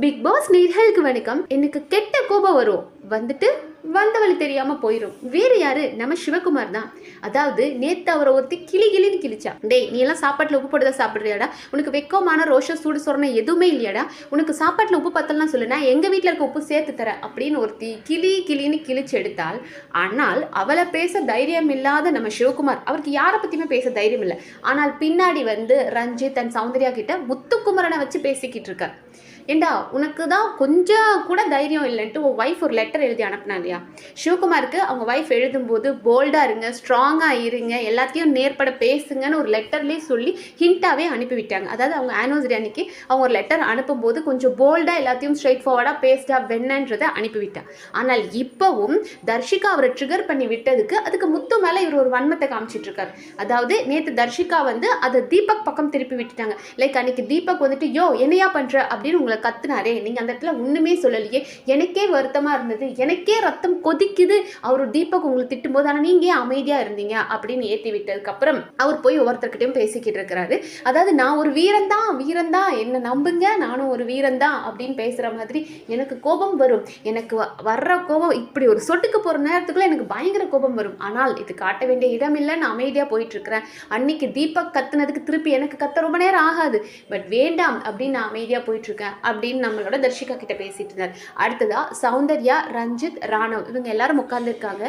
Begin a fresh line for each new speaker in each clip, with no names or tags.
Big pass நேர்களுக்கு வணக்கம். எனக்கு கெட்ட கோபம் வரும். வந்துட்டு வந்த வழி தெரியாம போயிடும் வேறு யாரு? நம்ம சிவகுமார் தான். அதாவது நேத்து அவரை ஒருத்தி கிளி கிளின்னு கிழிச்சா. டேய் நீ எல்லாம் சாப்பாட்டுல உப்பு போட்டு தான் சாப்பிடுறியாடா? உனக்கு வெக்கமான ரோஷம் சூடு சொரணம் எதுவுமே இல்லையாடா? உனக்கு சாப்பாட்டுல உப்பு பத்தலாம் சொல்லு. நான் எங்க இருக்க உப்பு சேர்த்து தரேன் அப்படின்னு ஒருத்தி கிளி கிளின்னு கிழிச்சு எடுத்தால் ஆனால் அவளை பேச தைரியம் இல்லாத நம்ம சிவகுமார் அவருக்கு யாரை பத்தியுமே பேச தைரியம் இல்லை. ஆனால் பின்னாடி வந்து ரஞ்சித் அண்ட் சௌந்தர்யா கிட்ட முத்துக்குமரனை வச்சு பேசிக்கிட்டு இருக்கார். ஏண்டா உனக்கு தான் கொஞ்சம் கூட தைரியம் இல்லைன்ட்டு உன் ஒய்ஃப் ஒரு லெட்டர் எழுதி அனுப்பினா இல்லையா சிவகுமாருக்கு அவங்க ஒய்ஃப் எழுதும்போது போல்டாக இருங்க ஸ்ட்ராங்காக இருங்க எல்லாத்தையும் நேர்பட பேசுங்கன்னு ஒரு லெட்டர்லேயே சொல்லி ஹிண்ட்டாகவே அனுப்பி விட்டாங்க அதாவது அவங்க ஆனிவர்சரி அன்னைக்கு அவங்க ஒரு லெட்டர் அனுப்பும்போது கொஞ்சம் போல்டாக எல்லாத்தையும் ஸ்ட்ரைட் ஃபார்வர்டாக பேஸ்டாக வெண்ணன்றதை அனுப்பிவிட்டா. ஆனால் இப்போவும் தர்ஷிகா அவரை ட்ரிகர் பண்ணி விட்டதுக்கு அதுக்கு முத்து மேலே இவர் ஒரு வன்மத்தை காமிச்சிட்டு இருக்காரு அதாவது நேற்று தர்ஷிகா வந்து அதை தீபக் பக்கம் திருப்பி விட்டுட்டாங்க. லைக் அன்னைக்கு தீபக் வந்துட்டு யோ என்னையா பண்ணுற அப்படின்னு உங்களை கத்துனாரே. நீங்கள் அந்த இடத்துல ஒன்றுமே சொல்லலையே. எனக்கே வருத்தமாக இருந்தது. எனக்கே ரத்தம் கொதிக்குது. அவர் தீபக் உங்களை திட்டும்போது ஆனா நீங்க ஏன் அமைதியா இருந்தீங்க? அப்படின்னு ஏத்தி விட்டதுக்கு அப்புறம் அவர் போய் ஒவ்வொருத்தர்கிட்டயும் பேசிக்கிட்டு இருக்கிறாரு. அதாவது நான் ஒரு வீரன் தான் வீரன் தான். என்ன நம்புங்க. நானும் ஒரு வீரன் தான். அப்படின்னு பேசுற மாதிரி எனக்கு கோபம் வரும். எனக்கு வ- வர்ற கோபம் இப்படி ஒரு சொட்டுக்கு போற நேரத்துக்குள்ள எனக்கு பயங்கர கோபம் வரும். ஆனால் இது காட்ட வேண்டிய இடம் இல்லை. நான் அமைதியா போயிட்டு இருக்கிறேன். அன்னைக்கு தீபக் கத்துனதுக்கு திருப்பி எனக்கு கத்த ரொம்ப நேரம் ஆகாது. பட் வேண்டாம் அப்படின்னு நான் அமைதியா போயிட்டு இருக்கேன் அப்படின்னு நம்மளோட தர்ஷிகா கிட்ட பேசிட்டு இருந்தார். அடுத்ததா சௌந்தர்யா ரஞ்சித் ராணவ் இவங்க எல்லாரும் உட்காந்துருக்காங்க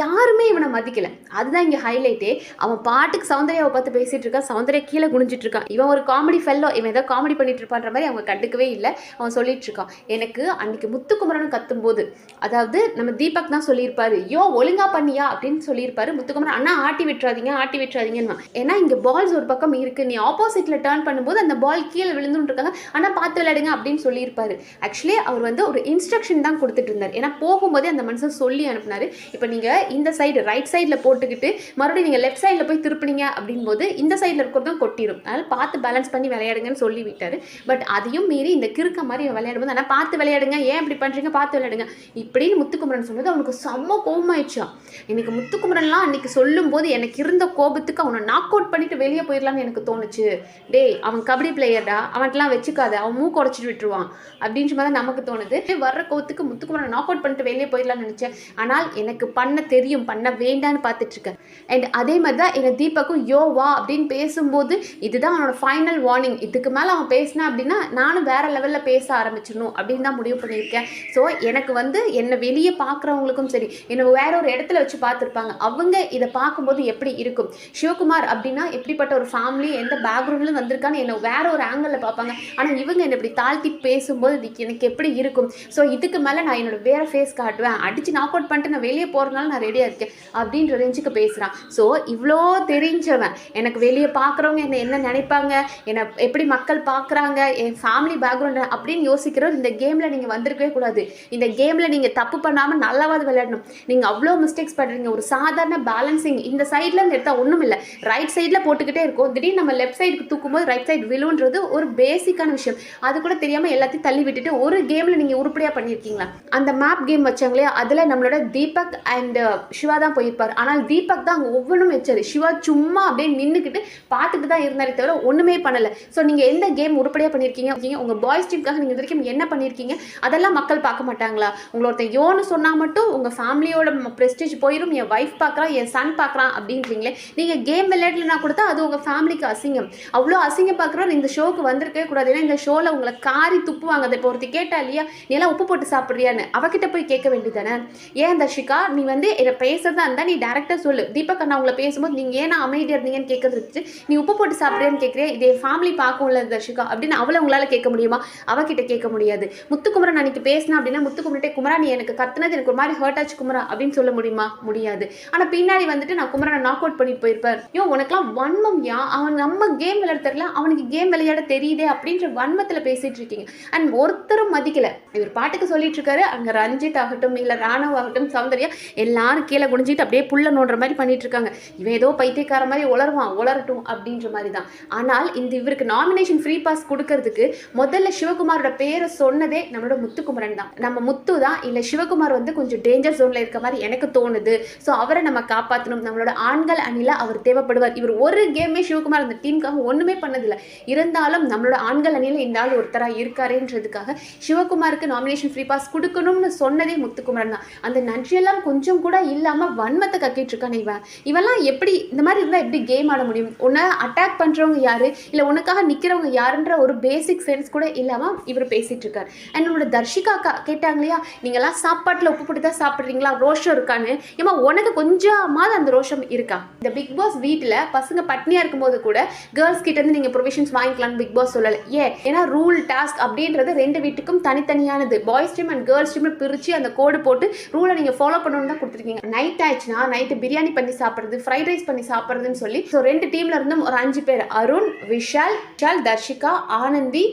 யாருமே இவனை மதிக்கல. அதுதான் இங்கே ஹைலைட்டே அவன் பாட்டுக்கு சௌந்தர்யாவை பார்த்து பேசிட்டு இருக்கான். சௌந்தர்யா கீழே குனிஞ்சிட்டு இருக்கான். இவன் ஒரு காமெடி ஃபெல்லோ இவன் ஏதோ காமெடி பண்ணிட்டு இருப்பான்ற மாதிரி அவங்க கண்டுக்கவே இல்லை. அவன் சொல்லிட்டு இருக்கான். எனக்கு அன்னைக்கு முத்துக்குமரன் கத்தும்போது அதாவது நம்ம தீபக் தான் சொல்லியிருப்பாரு. யோ ஒழுங்கா பண்ணியா? அப்படின்னு சொல்லியிருப்பாரு. முத்துக்குமரன் அண்ணா ஆட்டி விட்டுறாதீங்க ஆட்டி விட்டுறாதீங்கன்னு. ஏன்னா இங்கே பால்ஸ் ஒரு பக்கம் இருக்கு. நீ ஆப்போசிட்ல டேர்ன் பண்ணும்போது அந்த பால் கீழே விழுந்துட்டு இருக்காங்க ஆனால் பார்த்து விளையாடுங்க அப்படின்னு சொல்லியிருப்பாரு. ஆக்சுவலி அவர் வந்து ஒரு இன்ஸ்ட்ரக்ஷன் தான் கொடுத்துட்டு இருந்தார். ஏன்னா போகும்போதே அந்த மனுஷன் சொல்லி அனுப்புனாரு. இப்போ நீங்கள் இந்த சைடு ரைட் சைடில் போட்டுக்கிட்டு மறுபடியும் நீங்கள் லெஃப்ட் சைடில் போய் திருப்பினீங்க அப்படின் போது இந்த சைடில் இருக்கிறதும் கொட்டிடும் அதனால் பார்த்து பேலன்ஸ் பண்ணி விளையாடுங்கன்னு சொல்லி விட்டார். பட் அதையும் மீறி இந்த கிறுக்க மாதிரி விளையாடும் விளையாடும்போது ஆனால் பார்த்து விளையாடுங்க. ஏன் இப்படி பண்ணுறீங்க பார்த்து விளையாடுங்க. இப்படின்னு முத்துக்குமரன் சொன்னது அவனுக்கு செம்ம கோபமாயிடுச்சான் எனக்கு முத்துக்குமரன்லாம் அன்னைக்கு சொல்லும்போது எனக்கு இருந்த கோபத்துக்கு அவனை நாக் அவுட் பண்ணிட்டு வெளியே போயிடலான்னு எனக்கு தோணுச்சு. டேய் அவன் கபடி பிளேயர்டா அவன்கிட்டலாம் வச்சுக்காத. அவன் மூக்கு உடச்சிட்டு விட்டுருவான். அப்படின்ற மாதிரி நமக்கு தோணுது. வர்ற கோவத்துக்கு முத்துக்குமரன் நாக் அவுட் பண்ணிட்டு வெளியே போயிடலாம்னு நினைச்சேன். ஆனால் எனக்கு பண்ண தெரியும் பண்ண வேண்டான்னு பார்த்துட்டு இருக்கேன் அண்ட் அதே மாதிரி தான் எங்கள் தீபக்கும் யோ வா அப்படின்னு பேசும்போது இதுதான் அவனோட ஃபைனல் வார்னிங் இதுக்கு மேலே அவன் பேசினா அப்படின்னா நானும் வேற லெவலில் பேச ஆரம்பிச்சிடணும் அப்படின்னு தான் முடிவு பண்ணியிருக்கேன். ஸோ எனக்கு வந்து என்னை வெளியே பார்க்குறவங்களுக்கும் சரி என்னை வேற ஒரு இடத்துல வச்சு பார்த்துருப்பாங்க. அவங்க இதை பார்க்கும்போது எப்படி இருக்கும்? சிவகுமார் அப்படின்னா எப்படிப்பட்ட ஒரு ஃபேமிலி எந்த பேக்ரவுண்ட்லேயும் வந்திருக்கான்னு என்னை வேற ஒரு ஆங்கிளில் பார்ப்பாங்க. ஆனால் இவங்க என்னை இப்படி தாழ்த்தி பேசும்போது எனக்கு எப்படி இருக்கும்? ஸோ இதுக்கு மேலே நான் என்னோட வேற ஃபேஸ் காட்டுவேன். அடிச்சு நாக் அவுட் பண்ணிட்டு நான் வெளியே போகிறதுனால நான் ரெடியாக இருக்கேன் அப்படின்ற ரேஞ்சுக்கு பேசுகிறான் ஸோ இவ்வளோ தெரிஞ்சவன். எனக்கு வெளியே பார்க்குறவங்க என்ன என்ன நினைப்பாங்க? என்னை எப்படி மக்கள் பார்க்குறாங்க? என் ஃபேமிலி பேக்ரவுண்ட் அப்படின்னு யோசிக்கிறவர் இந்த கேமில் நீங்கள் வந்திருக்கவே கூடாது. இந்த கேமில் நீங்கள் தப்பு பண்ணாமல் நல்லாவது விளையாடணும். நீங்கள் அவ்வளோ மிஸ்டேக்ஸ் பண்ணுறீங்க ஒரு சாதாரண பேலன்சிங் இந்த சைடில் எடுத்தால் ஒன்றும் இல்லை. ரைட் சைடில் போட்டுக்கிட்டே இருக்கும். திடீர்னு நம்ம லெஃப்ட் சைடுக்கு தூக்கும்போது ரைட் சைடு விழுன்றது ஒரு பேசிக்கான விஷயம். அது கூட தெரியாமல் எல்லாத்தையும் தள்ளி விட்டுட்டு ஒரு கேமில் நீங்கள் உருப்படியாக பண்ணியிருக்கீங்களா? அந்த மேப் கேம் வச்சாங்களே அதில் நம்மளோட தீபக் அண்ட் uh, சிவா தான் போயிருப்பார். ஆனால் தீபக் தான் அங்கே ஒவ்வொன்றும் வச்சார். சிவா சும்மா அப்படியே நின்றுக்கிட்டு பார்த்துட்டு தான் இருந்தாரே தவிர ஒன்றுமே பண்ணலை. ஸோ நீங்கள் எந்த கேம் உருப்படியாக பண்ணியிருக்கீங்க உங்கள் பாய்ஸ் டீமுக்காக நீங்கள் இது வரைக்கும் என்ன பண்ணியிருக்கீங்க அதெல்லாம் மக்கள் பார்க்க மாட்டாங்களா? உங்களை ஒருத்தன் யோன்னு சொன்னால் மட்டும் உங்கள் ஃபேமிலியோட ப்ரெஸ்டேஜ் போயிடும் என் ஒய்ஃப் பார்க்குறான் என் சன் பார்க்குறான் அப்படின்றீங்களே. நீங்கள் கேம் விளையாடலனா கொடுத்தா அது உங்கள் ஃபேமிலிக்கு அசிங்கம். அவ்வளோ அசிங்கம் பார்க்குறவர் இந்த ஷோக்கு வந்திருக்கவே கூடாது. ஏன்னா இந்த ஷோவில் உங்களை காரி துப்புவாங்க. அதை இப்போ ஒருத்தி கேட்டா இல்லையா நீ எல்லாம் உப்பு போட்டு சாப்பிட்றியான்னு? அவகிட்ட போய் கேட்க வேண்டியதானே ஏன் தர்ஷிகா? நீ வந்து இதை பேசுறதா இருந்தால் நீ டேரக்டாக சொல்லு. தீபக் அண்ணா உங்களை பேசும்போது நீங்கள் ஏன் அமைதியாக இருந்தீங்கன்னு கேட்கறது நீ உப்பு போட்டு சாப்பிட்றியான்னு கேட்குறியா? இதே ஃபேமிலி பார்க்கும்ல தர்ஷிகா. அப்படின்னு அவளை உங்களால் கேட்க முடியுமா? அவகிட்ட கேட்க முடியாது. முத்துக்குமரன் அன்னைக்கு பேசினா அப்படின்னா முத்துக்குமரட்டே குமரா நீ எனக்கு கத்துனது எனக்கு ஒரு மாதிரி ஹர்ட் ஆச்சு குமரா அப்படின்னு சொல்ல முடியுமா? முடியாது. ஆனால் பின்னாடி வந்துட்டு நான் குமரனை நாக் அவுட் பண்ணிட்டு போயிருப்பார் ஐயோ உனக்குலாம் வன்மம் யா? அவன் நம்ம கேம் விளையாட தெரியல. அவனுக்கு கேம் விளையாட தெரியுதே அப்படின்ற வன்மத்தில் பேசிட்டு இருக்கீங்க. அண்ட் ஒருத்தரும் மதிக்கலை. இவர் பாட்டுக்கு சொல்லிட்டு இருக்காரு. அங்கே ரஞ்சித் ஆகட்டும் இல்லை ராணவ் ஆகட்டும் சௌந்தர்யா எல்லாரும் கீழே குனிஞ்சிட்டு அப்படியே புல்ல நோடுற மாதிரி பண்ணிட்டு இருக்காங்க. இவன் ஏதோ பைத்தியக்கார மாதிரி உளருவான் உளரட்டும் அப்படின்ற மாதிரி தான். ஆனால் இந்த இவருக்கு நாமினேஷன் ஃப்ரீ பாஸ் கொடுக்கறதுக்கு முதல்ல சிவகுமாரோட பேரை சொன்னதே நம்மளோட முத்துக்குமரன் தான். நம்ம முத்து தான் இல்லை சிவகுமார் வந்து கொஞ்சம் டேஞ்சர் ஜோனில் இருக்க மாதிரி எனக்கு தோணுது. ஸோ அவரை நம்ம காப்பாற்றணும் நம்மளோட ஆண்கள் அணியில் அவர் தேவைப்படுவார். இவர் ஒரு கேமே சிவகுமார் அந்த டீமுக்காக ஒன்றுமே பண்ணதில்லை. இருந்தாலும் நம்மளோட ஆண்கள் அணியில் இந்த ஆள் ஒருத்தராக இருக்காருன்றதுக்காக சிவகுமாருக்கு நாமினேஷன் ஃப்ரீ பாஸ் கொடுக்கணும்னு சொன்னதே முத்துக்குமரன் தான். அந்த நன்றியெல்லாம் கொஞ்சம் கூட இல்லாமல் வன்மத்தை கக்கிட்டு இருக்கான் இவன். இவெல்லாம் எப்படி இந்த மாதிரி இருந்தால் எப்படி கேம் ஆட முடியும்? உன்னை அட்டாக் பண்ணுறவங்க யாரு? இல்லை உனக்காக நிற்கிறவங்க யாருன்ற ஒரு பேசிக் சென்ஸ் கூட இல்லாமல் இவர் பேசிகிட்டு இருக்கார். அண்ட் நம்மளோட தர்ஷிகா அக்கா கேட்டாங்க இல்லையா நீங்களாம் சாப்பாட்டில் உப்பு போட்டு தான் சாப்பிட்றீங்களா? ரோஷம் இருக்கான்னு. ஏமா உனக்கு கொஞ்சமாவது அந்த ரோஷம் இருக்கா? இந்த பிக் பாஸ் வீட்டில் பசங்க பட்னியாக இருக்கும்போது கூட கேர்ள்ஸ் கிட்ட இருந்து நீங்கள் ப்ரொவிஷன்ஸ் வாங்கிக்கலாம்னு பிக் பாஸ் சொல்லலை. ஏன்? ஏன்னா ரூல் டாஸ்க் அப்படின்றது ரெண்டு வீட்டுக்கும் தனித்தனியானது. Boys team and girls team பிரித்து அந்த கோடு போட்டு ரூலை நீங்கள் ஃபாலோ பண்ணணும்னு தான் கொடுத்துருக்கீங்க. நைட் ஆயிடுச்சுன்னா நைட்டு பிரியாணி பண்ணி சாப்பிட்றது ஃப்ரைட் ரைஸ் பண்ணி சாப்பிட்றதுன்னு சொல்லி ஸோ ரெண்டு டீம்ல இருந்தும் ஒரு அஞ்சு பேர் அருண் விஷால் விஷால் தர்ஷிகா ஆனந்தி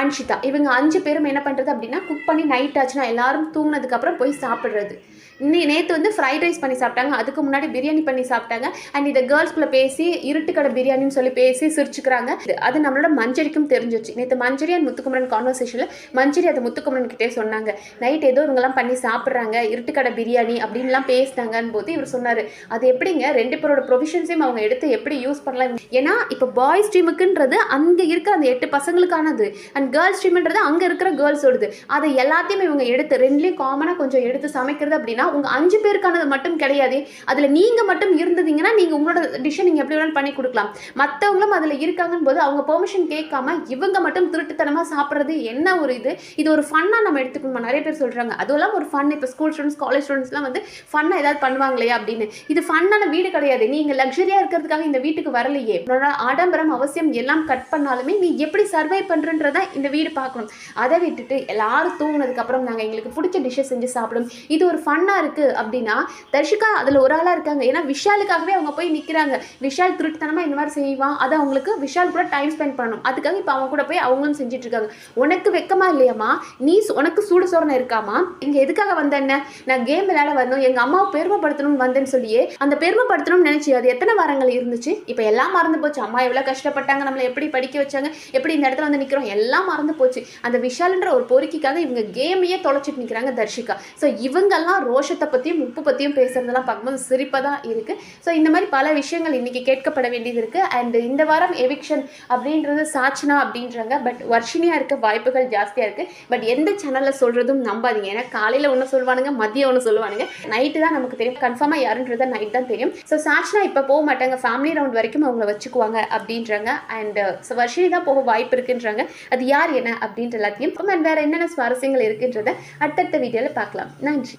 அன்ஷிதா. இவங்க அஞ்சு பேரும் என்ன பண்ணுறது அப்படின்னா குக் பண்ணி நைட் ஆச்சுன்னா எல்லாரும் தூங்கினதுக்கப்புறம் போய் சாப்பிட்றது. இன்னைக்கு நேற்று வந்து ஃப்ரைட் ரைஸ் பண்ணி சாப்பிட்டாங்க. அதுக்கு முன்னாடி பிரியாணி பண்ணி சாப்பிட்டாங்க. அண்ட் இதை கேர்ள்ஸ்குள்ளே பேசி இருட்டுக்கடை பிரியாணின்னு சொல்லி பேசி சிரிச்சுக்கிறாங்க. அது நம்மளோட மஞ்சரிக்கும் தெரிஞ்சிச்சு நேற்று மஞ்சரி அண்ட் முத்துக்குமரன் கான்வர்சேஷனில் மஞ்சரி அதை முத்துக்குமரன் கிட்டே சொன்னாங்க. நைட் ஏதோ இவங்கெல்லாம் பண்ணி சாப்பிட்றாங்க. இருட்டுக்கடை பிரியாணி அப்படின்லாம் பேசினாங்கன்னு போது இவர் சொன்னார் அது எப்படிங்க? ரெண்டு பேரோட ப்ரொவிஷன்ஸையும் அவங்க எடுத்து எப்படி யூஸ் பண்ணலாம்? ஏன்னா இப்போ பாய்ஸ் டீமுக்குன்றது அங்கே இருக்கிற அந்த எட்டு பசங்களுக்கானது. அண்ட் கேர்ள்ஸ் டீம்ன்றது அங்கே இருக்கிற கேர்ள்ஸோடது அதை எல்லாத்தையுமே இவங்க எடுத்து ரெண்டுலேயும் காமனாக கொஞ்சம் எடுத்து சமைக்கிறது அப்படின்னா உங்கள் அஞ்சு பேருக்கானது மட்டும் கிடையாது. அதில் நீங்கள் மட்டும் இருந்ததீங்கன்னா நீங்கள் உங்களோட டிஷ்ஷை நீங்கள் எப்படி வேணாலும் பண்ணி கொடுக்கலாம். மற்றவங்களும் அதில் இருக்காங்கன்னு போது அவங்க பெர்மிஷன் கேட்காம இவங்க மட்டும் திருட்டுத்தனமாக சாப்பிட்றது என்ன ஒரு இது? இது ஒரு ஃபன்னாக நம்ம எடுத்துக்கணுமா? நிறைய பேர் சொல்கிறாங்க அதுவெல்லாம் ஒரு ஃபன் இப்போ ஸ்கூல் ஸ்டூடெண்ட்ஸ் காலேஜ் ஸ்டூடெண்ட்ஸ்லாம் வந்து ஃபன்னாக ஏதாவது பண்ணுவாங்களையா அப்படின்னு. இது ஃபன்னான வீடு கிடையாது. நீங்கள் லக்ஸரியாக இருக்கிறதுக்காக இந்த வீட்டுக்கு வரலையே. உன்னோட ஆடம்பரம் அவசியம் எல்லாம் கட் பண்ணாலுமே நீ எப்படி சர்வை பண்ணுறன்றதான் இந்த வீடு பார்க்கணும். அதை விட்டுட்டு எல்லாரும் தூங்கினதுக்கப்புறம் நாங்கள் எங்களுக்கு பிடிச்ச டிஷ்ஷை செஞ்சு சாப்பிடும். இது ஒரு ஃபன்னாக இருக்குது அப்படின்னா தர்ஷிகா அதில் ஒரு ஆளாக இருக்காங்க. ஏன்னா விஷாலுக்காகவே அவங்க போய் நிற்கிறாங்க விஷால் திருட்டுத்தனமாக இந்த மாதிரி செய்வான். அதை அவங்களுக்கு விஷால் கூட டைம் ஸ்பெண்ட் பண்ணணும். அதுக்காக இப்போ அவங்க கூட போய் அவங்களும் செஞ்சுட்டு இருக்காங்க. உனக்கு வெக்கமா இல்லையாம்மா? நீ சு- உனக்கு சூடு சோரணை இருக்காமா இங்கே எதுக்காக வந்த என்ன? நான் கேம் விளையாட வரணும். எங்கள் அம்மாவை பெருமைப்படுத்தணும்னு வந்தேன்னு சொல்லியே அந்த பெருமைப்படுத்தணும்னு நினச்சி அது எத்தனை வாரங்கள் இருந்துச்சு? இப்போ எல்லாம் மறந்து போச்சு. அம்மா எவ்வளோ கஷ்டப்பட்டாங்க. நம்மளை எப்படி படிக்க வச்சாங்க? எப்படி இந்த இடத்துல வந்து நிற்கிறோம் எல்லாம் மறந்து போச்சு. அந்த விஷால்ன்ற ஒரு பொறுக்கிக்காக இவங்க கேமையே தொலைச்சிட்டு நிற்கிறாங்க தர்ஷிகா. ஸோ இவங்கெல்லாம் ரோஷ் தோஷத்தை பற்றியும் உப்பு பற்றியும் பேசுகிறதெல்லாம் பார்க்கும்போது சிரிப்பாக தான் இருக்குது ஸோ இந்த மாதிரி பல விஷயங்கள் இன்றைக்கி கேட்கப்பட வேண்டியது இருக்குது அண்ட் இந்த வாரம் எவிக்ஷன் அப்படின்றது சாட்சினா அப்படின்றாங்க. பட் வர்ஷினியாக இருக்க வாய்ப்புகள் ஜாஸ்தியாக இருக்குது பட் எந்த சேனலில் சொல்கிறதும் நம்பாதீங்க. ஏன்னா காலையில் ஒன்று சொல்லுவானுங்க மதியம் ஒன்று சொல்லுவானுங்க. நைட்டு தான் நமக்கு தெரியும். கன்ஃபார்மாக யாருன்றதை நைட் தான் தெரியும். ஸோ சாட்சினா இப்போ போக மாட்டாங்க. ஃபேமிலி ரவுண்ட் வரைக்கும் அவங்கள வச்சுக்குவாங்க அப்படின்றாங்க. அண்ட் வர்ஷினி தான் போக வாய்ப்பு இருக்குன்றாங்க. அது யார் என்ன அப்படின்ற எல்லாத்தையும். அண்ட் வேறு என்னென்ன சுவாரஸ்யங்கள் இருக்குன்றதை அடுத்தடுத்த வீடியோவில் பார்க்கலாம். நன்றி.